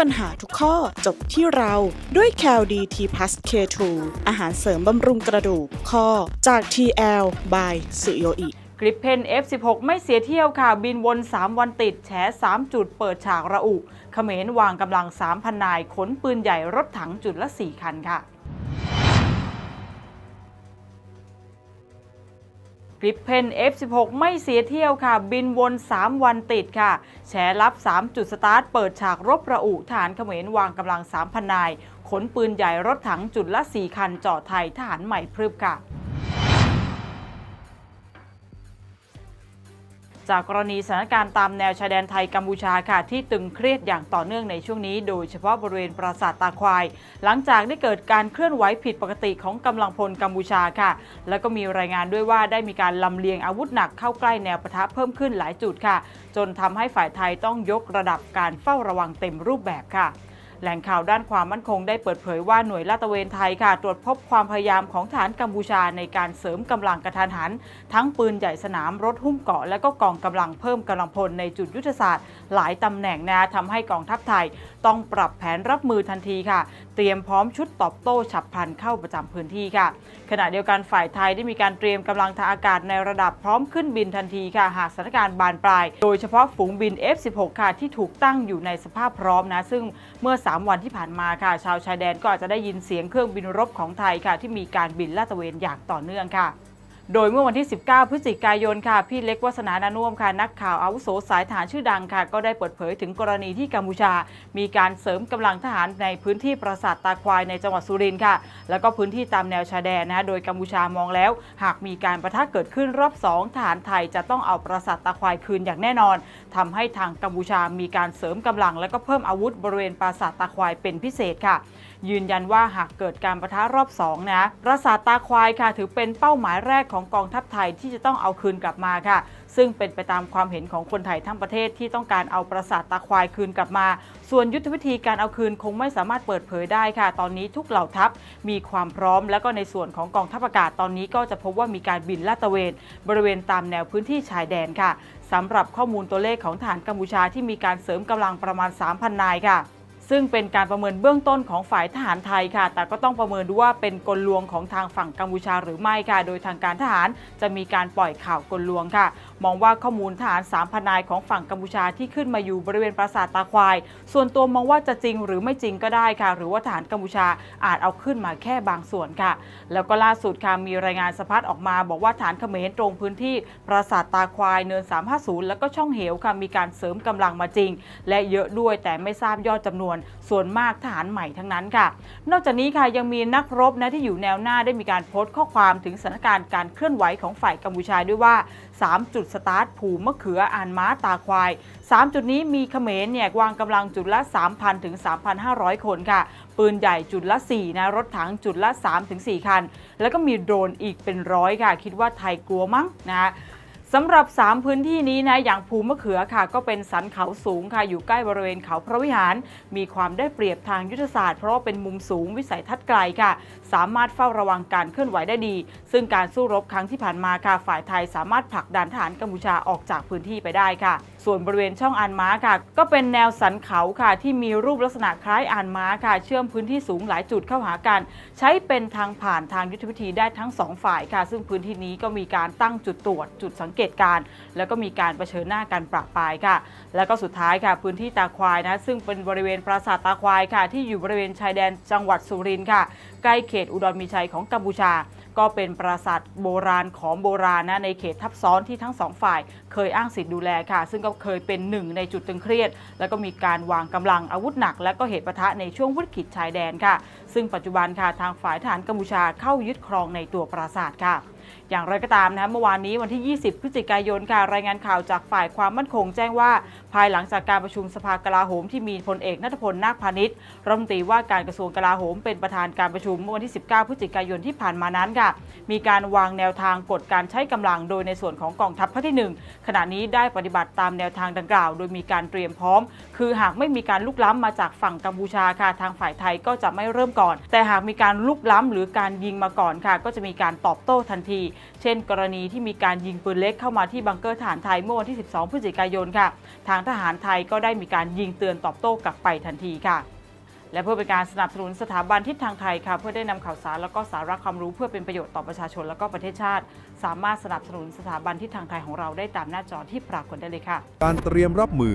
ปัญหาทุกข้อจบที่เราด้วย c a l d t plus K2 อาหารเสริมบำรุงกระดูกข้อจาก TL by สุโยอิกริปเพน F16 ไม่เสียเที่ยวค่ะ บินวน 3 วันติด แฉ 3 จุดเปิดฉากระอุเขมรวางกำลัง 3,000 นายขนปืนใหญ่รถถังจุดละ 4 คันค่ะ กริปเพน F16 ไม่เสียเที่ยวค่ะ บินวน 3 วันติดค่ะ แฉรับ 3 จุดสตาร์ท เปิดฉากรบระอุฐานเขมรวางกำลัง 3,000 นาย ขนปืนใหญ่รถถังจุดละ 4 คันเจาะไทยทหารใหม่พรึบค่ะ จากกรณีสถานการณ์ตามแนวชายแดนไทยกัมพูชาค่ะ ที่ตึงเครียดอย่างต่อเนื่องในช่วงนี้ โดยเฉพาะบริเวณปราสาทตาควาย หลังจากได้เกิดการเคลื่อนไหวผิดปกติของกำลังพลกัมพูชาค่ะ แล้วก็มีรายงานด้วยว่าได้มีการลำเลียงอาวุธหนักเข้าใกล้แนวปะทะเพิ่มขึ้นหลายจุดค่ะ จนทำให้ฝ่ายไทยต้องยกระดับการเฝ้าระวังเต็มรูปแบบค่ะ แหล่งข่าวด้านความมั่นคงได้เปิดเผยว่าหน่วยลาดตระเวนไทยค่ะ ตรวจพบความพยายามของฐานกัมพูชาในการเสริมกำลังกระทันหัน ทั้งปืนใหญ่สนามรถหุ้มเกราะ และก็กองกำลังเพิ่มกำลังพลในจุดยุทธศาสตร์ หลายตำแหน่งนะทำให้กองทัพไทย ต้องปรับแผนรับมือทันทีค่ะ เตรียมพร้อมชุดตอบโต้ฉับพลันเข้าประจำพื้นที่ค่ะ ขณะเดียวกันฝ่ายไทยได้มีการเตรียมกำลังทางอากาศในระดับพร้อมขึ้นบินทันทีค่ะ หากสถานการณ์บานปลาย โดยเฉพาะฝูงบิน F16 ค่ะที่ถูกตั้งอยู่ในสภาพพร้อมนะซึ่งเมื่อ3 วันที่ผ่านมาค่ะ ชาวชายแดนก็อาจจะได้ยินเสียงเครื่องบินรบของไทยค่ะ ที่มีการบินลาดตระเวนอย่างต่อเนื่องค่ะ โดยเมื่อวันที่ 19 พฤศจิกายนค่ะ พี่เล็กวัฒนานานุ่มค่ะ นักข่าวอาวุโสสายทหารชื่อดังค่ะ ก็ได้เปิดเผยถึงกรณีที่กัมพูชา มีการเสริมกำลังทหารในพื้นที่ปราสาทตาควายในจังหวัดสุรินทร์ค่ะ แล้วก็พื้นที่ตามแนวชายแดนนะโดยกัมพูชามองแล้ว หากมีการประทะเกิดขึ้นรอบ2ทหารไทยจะต้องเอาปราสาทตาควายคืนอย่างแน่นอนทำให้ทางกัมพูชามีการเสริมกำลัง และก็เพิ่มอาวุธบริเวณปราสาทตาควายเป็นพิเศษค่ะ ยืนยันว่าหากเกิดการประทะรอบ2นะปราสาทตาควายค่ะถือเป็นเป้าหมายแรกของของกองทัพไทยที่จะต้องเอาคืนกลับมาค่ะ ซึ่งเป็นไปตามความเห็นของคนไทยทั้งประเทศที่ต้องการเอาปราสาทตาควายคืนกลับมา ส่วนยุทธวิธีการเอาคืนคงไม่สามารถเปิดเผยได้ค่ะ ตอนนี้ทุกเหล่าทัพมีความพร้อม แล้วก็ในส่วนของกองทัพอากาศตอนนี้ก็จะพบว่ามีการบินลาดตระเวนบริเวณตามแนวพื้นที่ชายแดนค่ะสำหรับข้อมูลตัวเลขของฐานกัมพูชาที่มีการเสริมกำลังประมาณ 3,000 นายค่ะ ซึ่งเป็นการประเมินเบื้องต้นของฝ่ายทหารไทยค่ะ แต่ก็ต้องประเมินดูว่าเป็นกลลวงของทางฝั่งกัมพูชาหรือไม่ค่ะ โดยทางการทหารจะมีการปล่อยข่าวกลลวงค่ะ มองว่าข้อมูลทหาร3พนายของฝั่งกัมพูชาที่ขึ้นมาอยู่บริเวณปราสาทตาควาย ส่วนตัวมองว่าจะจริงหรือไม่จริงก็ได้ค่ะ หรือว่าทหารกัมพูชาอาจเอาขึ้นมาแค่บางส่วนค่ะ แล้วก็ล่าสุดค่ะมีรายงานสะพัดออกมา บอกว่าฐานเขมรตรงพื้นที่ปราสาทตาควายเนิน350 แล้วก็ช่องเหวค่ะมีการเสริมกำลังมาจริง และเยอะด้วยแต่ไม่ทราบยอดจำนวนส่วนมากทหารใหม่ทั้งนั้นค่ะ นอกจากนี้ค่ะยังมีนักรบนะที่อยู่แนวหน้าได้มีการโพสต์ข้อความถึงสถานการณ์การเคลื่อนไหวของฝ่ายกัมพูชาด้วยว่า 3 จุดสตาร์ทผูมะเขืออ่านม้าตาควาย 3 จุดนี้มีเขมรเนี่ยวางกำลังจุดละ 3,000 ถึง 3,500 คนค่ะ ปืนใหญ่จุดละ 4 นะ รถถังจุดละ3ถึง4คัน แล้วก็มีโดรนอีกเป็นร้อยค่ะ คิดว่าไทยกลัวมั้งนะคะ สำหรับ 3 พื้นที่นี้นะอย่างภูมะเขือค่ะ ก็เป็นสันเขาสูงค่ะ อยู่ใกล้บริเวณเขาพระวิหาร มีความได้เปรียบทางยุทธศาสตร์ เพราะว่าเป็นมุมสูงวิสัยทัศน์ไกลค่ะ สามารถเฝ้าระวังการเคลื่อนไหวได้ดี ซึ่งการสู้รบครั้งที่ผ่านมาค่ะฝ่ายไทยสามารถผลักดันทหารกัมพูชาออกจากพื้นที่ไปได้ค่ะส่วนบริเวณช่องอานม้าค่ะ ก็เป็นแนวสันเขาค่ะ ที่มีรูปลักษณะคล้ายอานม้าค่ะ เชื่อมพื้นที่สูงหลายจุดเข้าหากัน ใช้เป็นทางผ่านทางยุทธวิธีได้ทั้งสองฝ่ายค่ะ ซึ่งพื้นที่นี้ก็มีการตั้งจุดตรวจ จุดสังเกตการแล้วก็มีการเผชิญหน้ากันประปรายค่ะ แล้วก็สุดท้ายค่ะ พื้นที่ตาควายนะ ซึ่งเป็นบริเวณปราสาทตาควายค่ะ ที่อยู่บริเวณชายแดนจังหวัดสุรินทร์ค่ะ ใกล้เขตอุดรมีชัยของกัมพูชา ก็เป็นปราสาทโบราณของโบราณนะในเขตทับซ้อนที่ทั้งสองฝ่ายเคยอ้างสิทธิ์ดูแลค่ะ ซึ่งก็เคยเป็นหนึ่งในจุดตึงเครียด แล้วก็มีการวางกำลังอาวุธหนัก และก็เหตุปะทะในช่วงวิกฤตชายแดนค่ะ ซึ่งปัจจุบันค่ะทางฝ่ายทหารกัมพูชาเข้ายึดครองในตัวปราสาทค่ะ อย่างไรก็ตามนะเมื่อวานนี้วันที่ 20 พฤศจิกายนค่ะรายงานข่าวจากฝ่ายความมั่นคงแจ้งว่า ภายหลังจากการประชุมสภากลาโหมที่มีพลเอกนัทพลนาคพาณิชย์รัฐมนตรีว่าการกระทรวงกลาโหมเป็นประธานการประชุมเมื่อวันที่ 19 พฤศจิกายนที่ผ่านมานั้นค่ะ มีการวางแนวทางกฎการใช้กำลังโดยในส่วนของกองทัพภาคที่ 1 ขณะนี้ได้ปฏิบัติตามแนวทางดังกล่าว โดยมีการเตรียมพร้อม คือหากไม่มีการลุกล้ำมาจากฝั่งกัมพูชาค่ะทางฝ่ายไทยก็จะไม่เริ่มก่อน แต่หากมีการลุกล้ำหรือการยิงมาก่อนค่ะ ก็จะมีการตอบโต้ทันทีเช่น กรณีที่มีการยิงปืนเล็กเข้ามาที่บังเกอร์ฐานไทยเมื่อวันที่ 12 พฤศจิกายนค่ะ ทางทหารไทยก็ได้มีการยิงเตือนตอบโต้กลับไปทันทีค่ะและเพื่อเป็นการสนับสนุนสถาบันทิศทางไทยค่ะเพื่อได้นำข่าวสารแล้วก็สาระความรู้เพื่อเป็นประโยชน์ต่อประชาชนแล้วก็ประเทศชาติ สามารถสนับสนุนสถาบันทิศทางไทยของเราได้ตามหน้าจอที่ปรากฏได้เลยค่ะ การเตรียมรับมือ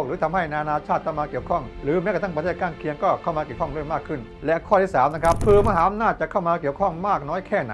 กหรือทำให้นานาชาติต้องมาเกี่ยวข้อง หรือแม้กระทั่งประเทศข้างเคียงก็เข้ามาเกี่ยวข้องด้วยมากขึ้น และข้อที่สามนะครับคือมหาอำนาจจะเข้ามาเกี่ยวข้องมากน้อยแค่ไหน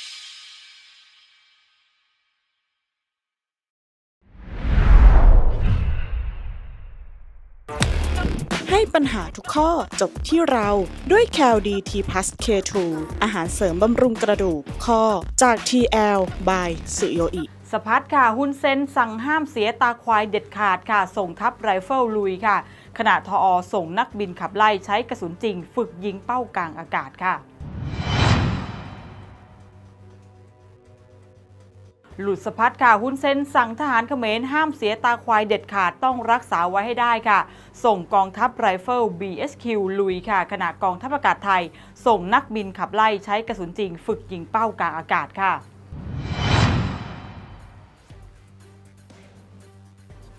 ปัญหาทุกข้อจบที่เราด้วย c a l d t plus K2 อาหารเสริมบำรุงกระดูกข้อจาก TL by สุโยอิสพัดค่ะฮุนเซนสั่งห้ามเสียตาควายเด็ดขาดค่ะ ส่งทัพไรเฟิลลุยค่ะ ขณะทออส่งนักบินขับไล่ใช้กระสุนจริง ฝึกยิงเป้ากลางอากาศค่ะ หลุดสะพัดค่ะฮุนเซนสั่งทหารเขมรห้ามเสียตาควายเด็ดขาดต้องรักษาไว้ให้ได้ค่ะ ส่งกองทัพไรเฟิล BSQ ลุยค่ะ ขณะกองทัพอากาศไทย ส่งนักบินขับไล่ใช้กระสุนจริง ฝึกยิงเป้ากลางอากาศค่ะ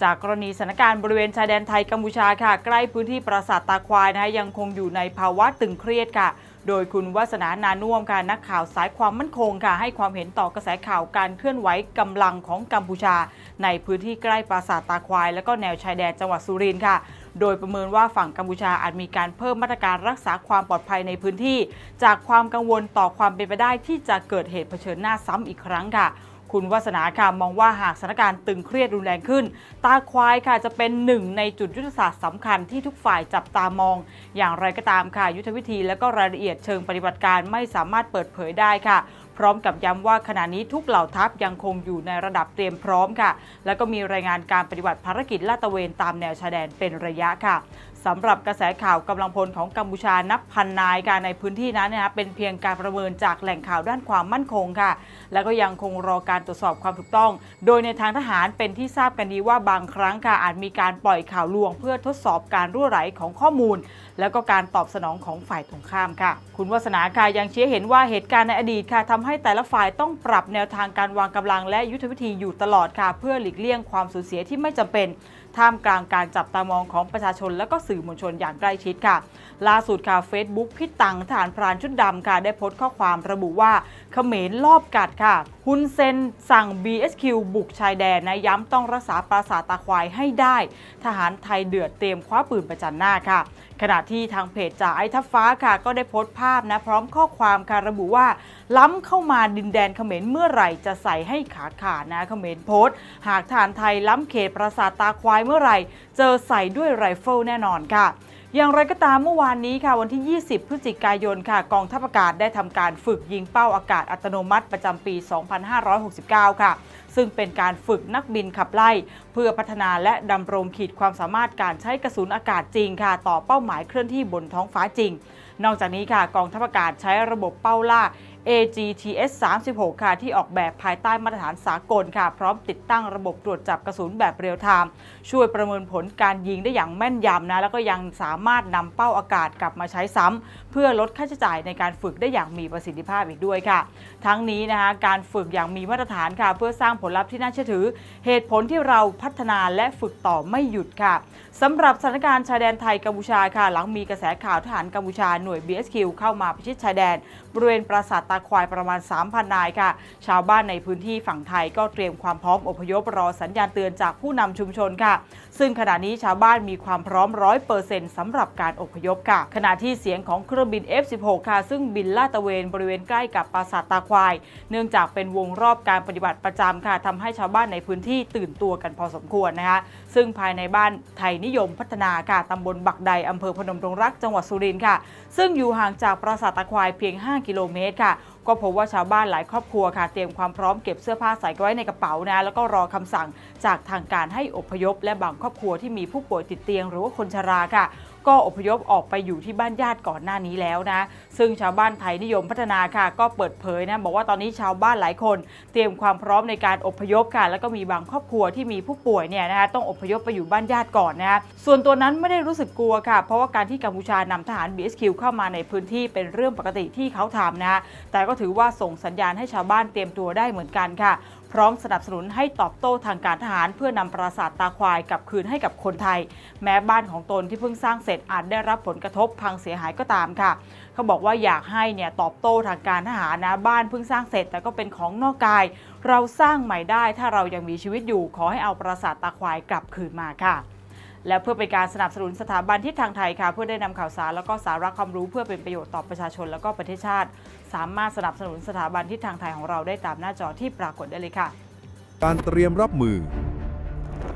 จากกรณีสถานการณ์บริเวณชายแดนไทยกัมพูชาค่ะ ใกล้พื้นที่ปราสาทตาควายนะคะยังคงอยู่ในภาวะตึงเครียดค่ะ โดยคุณวัฒนานานุ่มค่ะนักข่าวสายความมั่นคงค่ะให้ความเห็นต่อกระแสข่าวการเคลื่อนไหวกำลังของกัมพูชา ในพื้นที่ใกล้ปราสาทตาควาย และก็แนวชายแดนจังหวัดสุรินทร์ค่ะ โดยประเมินว่าฝั่งกัมพูชาอาจมีการเพิ่มมาตรการรักษาความปลอดภัยในพื้นที่ จากความกังวลต่อความเป็นไปได้ที่จะเกิดเหตุเผชิญหน้าซ้ำอีกครั้งค่ะ คุณวาสนาค่ะมองว่าหากสถานการณ์ตึงเครียดรุนแรงขึ้น ตาควายค่ะจะเป็นหนึ่งในจุดยุทธศาสตร์สำคัญที่ทุกฝ่ายจับตามอง อย่างไรก็ตามค่ะ ยุทธวิธีและก็รายละเอียดเชิงปฏิบัติการไม่สามารถเปิดเผยได้ค่ะ พร้อมกับย้ำว่าขณะนี้ทุกเหล่าทัพยังคงอยู่ในระดับเตรียมพร้อมค่ะ แล้วก็มีรายงานการปฏิบัติภารกิจลาดตระเวนตามแนวชายแดนเป็นระยะค่ะ สำหรับกระแสข่าวกำลังพลของกัมพูชานับพันนายค่ะในพื้นที่นั้นนะคะเป็นเพียงการประเมินจากแหล่งข่าวด้านความมั่นคงค่ะ แล้วก็ยังคงรอการตรวจสอบความถูกต้อง โดยในทางทหารเป็นที่ทราบกันดีว่าบางครั้งค่ะอาจมีการปล่อยข่าวลวง เพื่อทดสอบการรั่วไหลของข้อมูล แล้วก็การตอบสนองของฝ่ายตรงข้ามค่ะ คุณวัฒนาค่ะยังชี้เห็นว่าเหตุการณ์ในอดีตค่ะทำให้แต่ละฝ่ายต้องปรับแนวทางการวางกำลังและยุทธวิธีอยู่ตลอดค่ะ เพื่อหลีกเลี่ยงความสูญเสียที่ไม่จำเป็น ท่ามกลางการจับตามองของประชาชนและก็สื่อมวลชนอย่างใกล้ชิดค่ะ ล่าสุดค่ะ Facebook พิตังทหารพรานชุดดำค่ะ ได้โพสต์ข้อความระบุว่าเขมรลอบกัดค่ะฮุนเซนสั่ง BSQ บุกชายแดนนะย้ำต้องรักษาปราสาทตาควายให้ได้ ทหารไทยเดือดเตรียมคว้าปืนประจันหน้าค่ะ ขณะที่ทางเพจจ่าไอ้ทัพฟ้าค่ะ ก็ได้โพสต์ภาพนะพร้อมข้อความค่ะระบุว่า ล้ำเข้ามาดินแดนเขมรเมื่อไหร่จะใส่ให้ขาดขาดนะเขมรโพสต์ หากทหารไทยล้ำเขตปราสาทตาควายเมื่อไหร่ เจอใส่ด้วยไรเฟิลแน่นอนค่ะ อย่างไรก็ตามเมื่อวานนี้ค่ะวันที่ 20 พฤศจิกายนค่ะ กองทัพอากาศได้ทำการฝึกยิงเป้าอากาศอัตโนมัติประจำปี 2569 ค่ะ ซึ่งเป็นการฝึกนักบินขับไล่ เพื่อพัฒนาและดำรงขีดความสามารถการใช้กระสุนอากาศจริงค่ะ ต่อเป้าหมายเคลื่อนที่บนท้องฟ้าจริง นอกจากนี้ค่ะกองทัพอากาศใช้ระบบเป้าล่า AGTS 36 ค่ะ ที่ออกแบบภายใต้มาตรฐานสากลค่ะ พร้อมติดตั้งระบบตรวจจับกระสุนแบบเรียลไทม์ช่วยประเมินผลการยิงได้อย่างแม่นยำนะ แล้วก็ยังสามารถนำเป้าอากาศกลับมาใช้ซ้ำเพื่อลดค่าใช้จ่ายในการฝึกได้อย่างมีประสิทธิภาพอีกด้วยค่ะ ทั้งนี้นะคะการฝึกอย่างมีมาตรฐานค่ะ เพื่อสร้างผลลัพธ์ที่น่าเชื่อถือ เหตุผลที่เราพัฒนาและฝึกต่อไม่หยุดค่ะสำหรับสถานการณ์ชายแดนไทยกัมพูชาค่ะ หลังมีกระแสข่าวทหารกัมพูชาหน่วย BSQ เข้ามาพิชิตชายแดนบริเวณปราสาทตาควายประมาณ 3,000 นายค่ะ ชาวบ้านในพื้นที่ฝั่งไทยก็เตรียมความพร้อมอพยพรอสัญญาณเตือนจากผู้นำชุมชนค่ะ ซึ่งขณะนี้ชาวบ้านมีความพร้อม100%สำหรับการอพยพค่ะ ขณะที่เสียงของเครื่องบิน F16 ค่ะ ซึ่งบินลาดตระเวนบริเวณใกล้กับปราสาทตาควาย เนื่องจากเป็นวงรอบการปฏิบัติประจำค่ะทำให้ชาวบ้านในพื้นที่ตื่นตัวกันพอสมควรนะคะ ซึ่งภายในบ้านไทยนิยมพัฒนาค่ะตำบลบักใดอำเภอพนมดงรักจังหวัดสุรินทร์ค่ะ ซึ่งอยู่ห่างจากปราสาทตะควายเพียง 5 กิโลเมตรค่ะก็พบว่าชาวบ้านหลายครอบครัวค่ะ เตรียมความพร้อมเก็บเสื้อผ้าใส่ไว้ในกระเป๋านะ แล้วก็รอคำสั่งจากทางการให้อพยพ และบางครอบครัวที่มีผู้ป่วยติดเตียง หรือว่าคนชราค่ะ ก็อพยพออกไปอยู่ที่บ้านญาติก่อนหน้านี้แล้วนะ ซึ่งชาวบ้านไทยนิยมพัฒนาค่ะ ก็เปิดเผยนะบอกว่าตอนนี้ชาวบ้านหลายคน เตรียมความพร้อมในการอพยพค่ะ แล้วก็มีบางครอบครัวที่มีผู้ป่วยเนี่ยนะคะต้องอพยพไปอยู่บ้านญาติก่อนนะคะส่วนตัวนั้นไม่ได้รู้สึกกลัวค่ะ เพราะว่าการที่กัมพูชานำทหาร BSQ เข้ามาในพื้นที่เป็นเรื่องปกติที่เขาทำนะแต่ก็ถือว่าส่งสัญญาณให้ชาวบ้านเตรียมตัวได้เหมือนกันค่ะ พร้อมสนับสนุนให้ตอบโต้ทางการทหาร เพื่อนำปราสาทตาควายกลับคืนให้กับคนไทย แม้บ้านของตนที่เพิ่งสร้างเสร็จอาจได้รับผลกระทบพังเสียหายก็ตามค่ะ เขาบอกว่าอยากให้เนี่ยตอบโต้ทางการทหารนะบ้านเพิ่งสร้างเสร็จ แต่ก็เป็นของนอกกาย เราสร้างใหม่ได้ถ้าเรายังมีชีวิตอยู่ขอให้เอาปราสาทตาควายกลับคืนมาค่ะ และเพื่อเป็นการสนับสนุนสถาบันทิศทางไทยค่ะ เพื่อได้นำข่าวสารแล้วก็สาระความรู้เพื่อเป็นประโยชน์ต่อประชาชน แล้วก็ประเทศชาติ สามารถสนับสนุนสถาบันทิศทางไทยของเราได้ตามหน้าจอที่ปรากฏได้เลยค่ะ การเตรียมรับมือ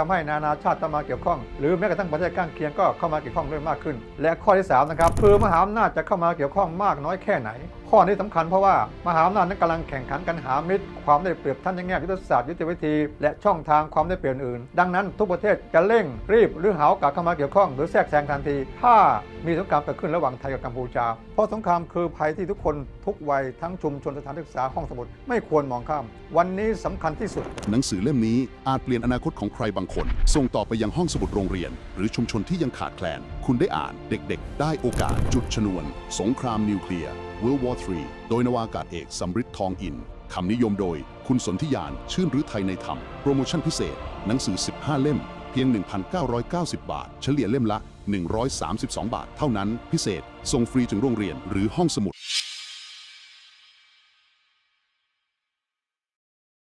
ทำให้นานาชาติเข้ามาเกี่ยวข้อง หรือแม้กระทั่งประเทศข้างเคียงก็เข้ามาเกี่ยวข้องด้วยมากขึ้น และข้อที่สามนะครับคือมหาอำนาจจะเข้ามาเกี่ยวข้องมากน้อยแค่ไหน ข้อนี้สำคัญเพราะว่ามหาอำนาจนั้นกำลังแข่งขันกันหามิตร ความได้เปรียบท่านในแง่ยุทธศาสตร์ยุทธวิธี และช่องทางความได้เปรียบอื่น ดังนั้นทุกประเทศจะเร่งรีบหรือหาโอกาสเข้ามาเกี่ยวข้อง หรือแทรกแซงทันที ถ้ามีสงครามเกิดขึ้นระหว่างไทยกับกัมพูชา เพราะสงครามคือภัยที่ทุกคนทุกวัยทั้งชุมชนสถานศึกษาห้องสมุดไม่ควรมองข้าม วันนี้สำคัญที่สุด หนังสือเล่มนี้อาจเปลี่ยนอนาคตของใครบางคน ส่งต่อไปยังห้องสมุดโรงเรียน หรือชุมชนที่ยังขาดแคลน คุณได้อ่านเด็กๆ ได้โอกาสจุดชนวน สงครามนิวเคลียร์ World War III โดยนวากาศเอกสำริดทองอินคำนิยมโดย คุณสนธิยาน ชื่นหรือไทยในธรรม โปรโมชั่นพิเศษ หนังสือ 15 เล่ม เพียง 1,990 บาท เฉลี่ยเล่มละ 132 บาท เท่านั้น พิเศษ ส่งฟรีถึงโรงเรียนหรือห้องสมุด